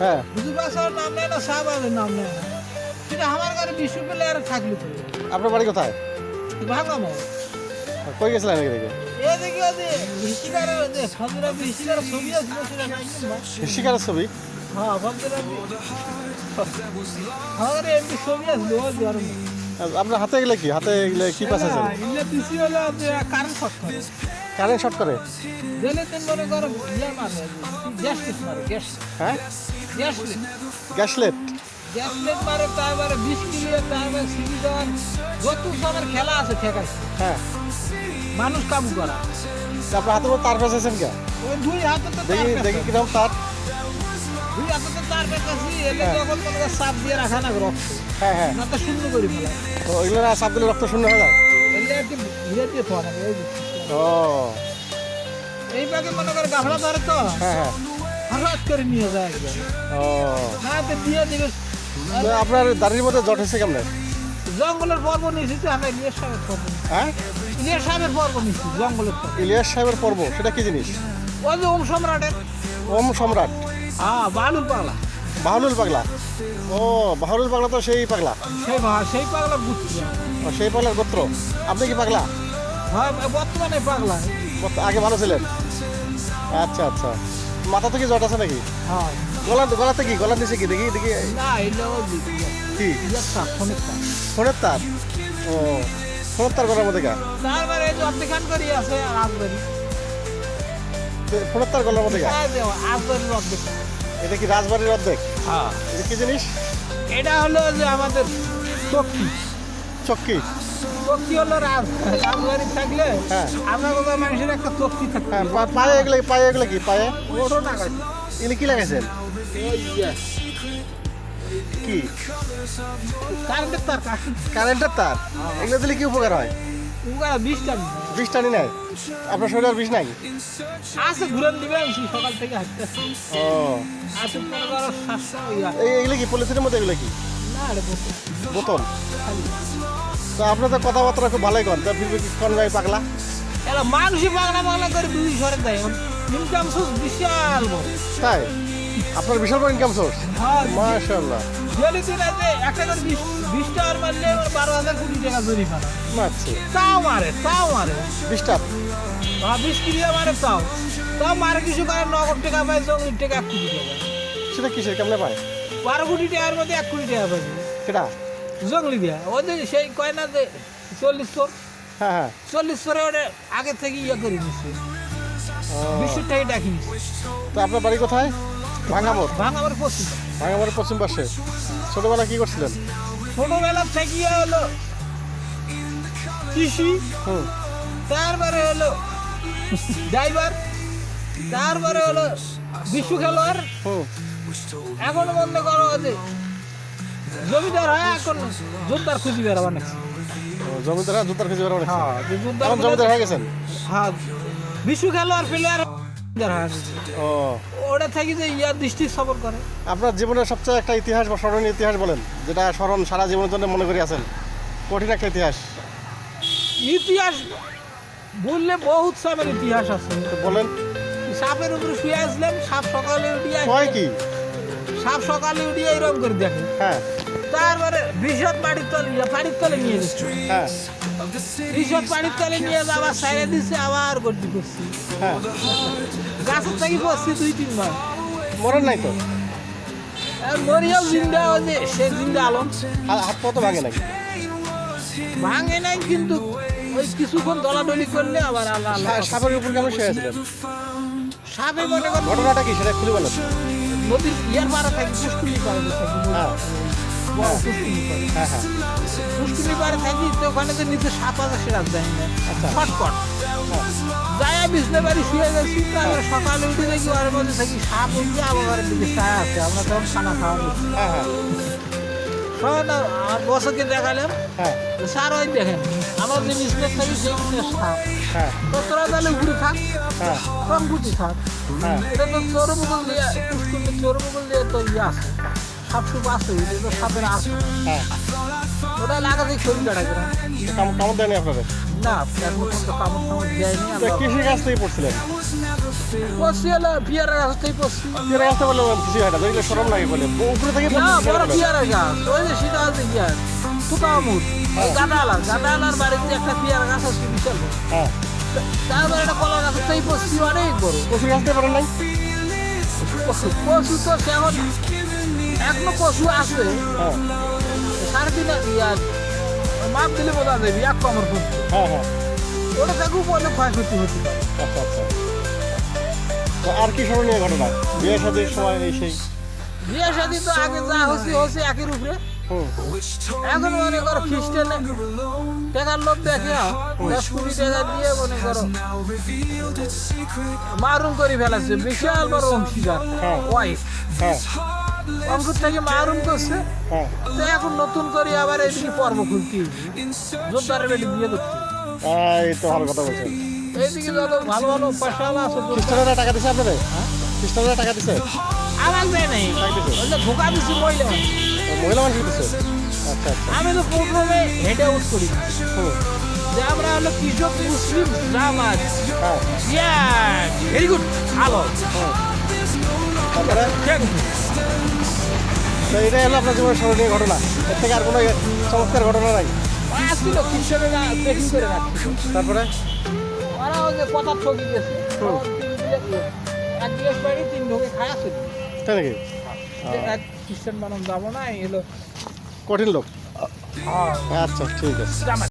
হ্যাঁ। নাম নেয় না শাহবাজের নাম নেয় না। কিন্তু আমার ঘরে বিশ্ব পেলে আর থাকল আপনার বাড়ি কোথায়? ভাঙামো কই গেছিলেন এদিকে? ওই যে ছবি আছে হ্যাঁ এমনি ছবি আছে আপনার হাতে গেলে কি? হাতে গেলে কি হলো কারেন্ট শর্ট করে। কারেন্ট শর্ট করে? দিলে তিন মনে করো ইয়ে মারে গ্যাস মারে গ্যাস হ্যাঁ? গ্যাস লিট গ্যাসলেট গ্যাস লিট মারে তারপরে বিশ কিলো তারপরে সিবি দেওয়ার যত সবের খেলা আছে ঠেকাইছে। হ্যাঁ। মানুষ কাম করা। আপনার হাতে তার ফেসেছেন কে? ওই দুই হাতে তো দেখি। দেখি কীরকম তার। দুই হাতে তো তার এলে হ্যাঁ। যখন চাপ দিয়ে রাখা না রক্ত। হ্যাঁ হ্যাঁ। না তো শূন্য করে ফেলা। ও এগুলো না চাপ দিলে রক্ত শূন্য হয়ে যায়? এলে একটু দিয়ে ও। এই মনে করে গাফলা ধরে তো? হ্যাঁ হ্যাঁ। হঠাৎ করে নিয়ে যায় একদম ও। না দিয়ে দিবে। তো আপনার দাড়ির মধ্যে জট কেমন? জঙ্গলের পর্ব নিয়েছি আমরা ইলিয়াস সাহেবের পর্ব। হ্যাঁ? ইলিয়াস সাহেবের পর্ব নিয়েছি জঙ্গলের পর্ব। ইলিয়াস সাহেবের পর্ব সেটা কি জিনিস? ওই যে ওম সম্রাটের। ওম সম্রাট। হ্যাঁ বালুর পাগলা। বাহুলুল পাগলা? ও বাহুলুল পাগলা তো সেই পাগলা। সেই সেই পাগলা বুঝছি ও সেই পাগলার গোত্র। আপনি কি পাগলা? হ্যাঁ বর্তমানে পাগলা। আগে ভালো ছিলেন? আচ্ছা আচ্ছা। মাথা থেকে জট আছে নাকি? হ্যাঁ। গলা গলাতে কি? গলা দিছে কি? দেখি দেখি। কি? ফোনের তার। ও ফোনের তার গলার মধ্যে আজবারি ফোনের তার গলার মধ্যে আজবারির অর্ধেক এটা কি রাজবাড়ির অর্ধেক? হ্যাঁ। এটা কি জিনিস? এটা হলো যে আমাদের চক্কি। চক্কি। হলো থাকলে হ্যাঁ। আমরা মানুষের একটা হ্যাঁ পায়ে এগুলো পায়ে এগুলো কি? পায়ে? এগুলো কি লাগাইছেন? কি? কারেন্টের তার কারেন্টের তার? এগুলো দিলে কি উপকার হয়? বিষ টানি। বিষ টানি নাই? আপনার শরীরে বিষ নাই? আছে ঘুরেন দিবে সকাল থেকে হাঁটতে ও। আছে এগুলো কি? পলিথিনের মধ্যে এগুলো কি? না বোতল। তো আপনার তো কথাবার্তা খুব ভালোই কন তা ফিরবে কি কোন ভাই পাগলা? এরা মানুষই পাগলা পাগলা করে দুই সরে দেয়। ইনকাম সোর্স বিশাল বড়। তাই? আপনার বিশাল বড় ইনকাম সোর্স হ্যাঁ মাশাআল্লাহ। দিন আছে একটা করে বিশ বিশ টাকার মারলে আমার বারো হাজার কোটি টাকা জরিমানা মারছে। তাও মারে তাও মারে। বিশ কিলো মারে তাও। তাও মারে কিছু করে নগদ টাকা পায় টাকা এক কোটি টাকা। সেটা কিসের? কেমনে পায়? বারো কোটি টাকার মধ্যে এক কোটি টাকা পাবে সেটা? জঙ্গলি দেয়া ওই যে সেই কয় না যে চল্লিশ তোর হ্যাঁ হ্যাঁ। চল্লিশ তোরে ওটা আগে থেকে ইয়ে করে নিচ্ছে ও, বিশ টাকা ডাকি তো আপনার বাড়ি কোথায়? ভাঙামোর ভাঙা আমার পশ্চিম ভাঙামোরের পশ্চিম পাশে। ছোটবেলা কি করছিলেন? ছোটবেলা থেকে হলো কৃষি তারপরে হলো ড্রাইভার তারপরে হলো বিশ্ব খেলোয়াড়। এখন বন্ধ করো যে জমিদার হয়। এখন জোরদার খুঁজি বেড়াবার নাকি? জমিদার জুতার খেতে বেরোবেন হ্যাঁ জোরদার জমিদার হয়ে গেছেন? হ্যাঁ বিশ্ব খেলোয়াড় প্লেয়ার ও। ওটা থেকে যে ইয়ার দৃষ্টি সবর করে। আপনার জীবনের সবচেয়ে একটা ইতিহাস বা স্মরণীয় ইতিহাস বলেন যেটা স্মরণ সারা জীবনের জন্য মনে করে আছেন। কঠিন একটা ইতিহাস। ইতিহাস বললে বহুত সাপের ইতিহাস আছে। বলেন। সাপের উপরে শুয়ে আসলাম সাপ সকালে উঠিয়ে কয় কি? সাপ সকালে উঠিয়ে এরকম করে দেখে। হ্যাঁ। তারপরে বিশদ বাড়ির তলে ইয়া, বাড়ির তলে নিয়ে গেছে। হ্যাঁ। বিশদ বাড়ির তলে নিয়ে আবার সাইডে দিচ্ছে আবার গর্জি করছি। হ্যাঁ। গাছের থেকে বসছি দুই তিনবার মরেন নাই তো? মরিয়াও জিন্দা যে সে জিন্দা আলম। হাত পা ভাঙে নাকি ভাঙে নাই কিন্তু ওই কিছুক্ষণ দলাদলি করলে আবার আল্লাহ আল্লাহ সাপের উপর কেমন শুয়ে আছিলেন? সাপে মনে ঘটনাটা কি সেটা খুলে বলেন। নদীর ইয়ার পাড়া থাকি পুষ্কুলি পাড়া থাকি হ্যাঁ হ্যাঁ হ্যাঁ পুষ্কুলি থাকি তো ওখানে যে নিচে সাপ আছে সেটা যায় না। ফটফট যায় বিছনে বাড়ি শুয়ে গেছি তারপরে সকালে উঠে দেখি ওর মধ্যে থাকি সাপ উঠছে আবার দিকে ছায়া আছে আমরা তখন খানা খাওয়া হ্যাঁ হ্যাঁ তখন আমার বসকে দেখালাম। হ্যাঁ। স্যার ওই দেখেন আমার যে বিছনে থাকি সেই বিছনে সাপ হ্যাঁ। তো তোরা তাহলে ঘুরে থাক হ্যাঁ কম গুটি থাক হ্যাঁ এটা তো চোর মুগল দিয়ে চোর মুগল দিয়ে তো ইয়ে আছে সাপ সুপ আছে তো সাপের আছে হ্যাঁ। ওটা লাগাতে শরীর কাটাকে না কাম- কামড় দেয়নি আপনাদের? না এখন তো কামড় টামড় দেয়নি আমরা। কৃষি কাজ থেকে পড়ছিলেন? পড়ছি হলো গাছ থেকে পড়ছি হয় না দেখলে সরম লাগে বলে। উপরে থেকে না বড় বলে। পিয়ারের গাছ ওই যে সেটা আছে কি তুকামুর গাদালার বাড়িতে একটা পিয়ার গাছ আছে বিশাল হ্যাঁ। তারপরে একটা কলা গাছের থেকে পড়ছি অনেক বড়। পারেন নাই? পশু পশু তো সেখন এখনও পশু আছে। হ্যাঁ। সাড়ে তিন মাপ দিলে বোঝা যাবে এক কমর হ্যাঁ হ্যাঁ। ওটা উপরে ক্ষয়ক্ষতি হতে পারে। আচ্ছা আচ্ছা। তো আর কি স্মরণীয় ঘটনা? বিয়ে শাদির সময় এই সেই বিয়ে শাদি তো আগে যা হচ্ছে হচ্ছে একের উপরে হুম। এখন মনে করো খ্রিস্টানে টাকার লোভ দেখে দশ কোটি টাকা দিয়ে মনে করো মারুম করে ফেলাচ্ছে বিশাল বড় অংশীদার। হ্যাঁ। ওয়াইফ হ্যাঁ। অঙ্কুর থেকে মারুম করছে। হ্যাঁ। তো এখন নতুন করে আবার এদিকে পর্ব খুলতে বেটি বিয়ে করতে এই তো ভালো কথা বলছেন। এইদিকে যত ভালো ভালো পাশালা আছে খ্রিস্টানরা টাকা দিছে আপনাদের? খ্রিস্টানরা টাকা দিছে? আমার দেয় নাই। ধোকা দিচ্ছি মহিলা। মহিলা মানুষ দিছে? আচ্ছা আচ্ছা। আমি তো প্রথমে হেঁটে আউট করি। যে আমরা হলো কৃষক মুসলিম জামাত। হ্যাঁ। ভেরি গুড ভালো। তো এটাই হলো আপনার জীবনের স্মরণীয় ঘটনা। এর থেকে আর কোনো চমৎকার ঘটনা নাই। তারপরে? ওরা ওই যে কথা ঠকি গেছে এক গ্লাস বাড়ি তিন ঢোকে খায় আছে তাই নাকি? এক খ্রিস্টান মানুষ যাব না এই কঠিন লোক। হ্যাঁ। আচ্ছা ঠিক আছে।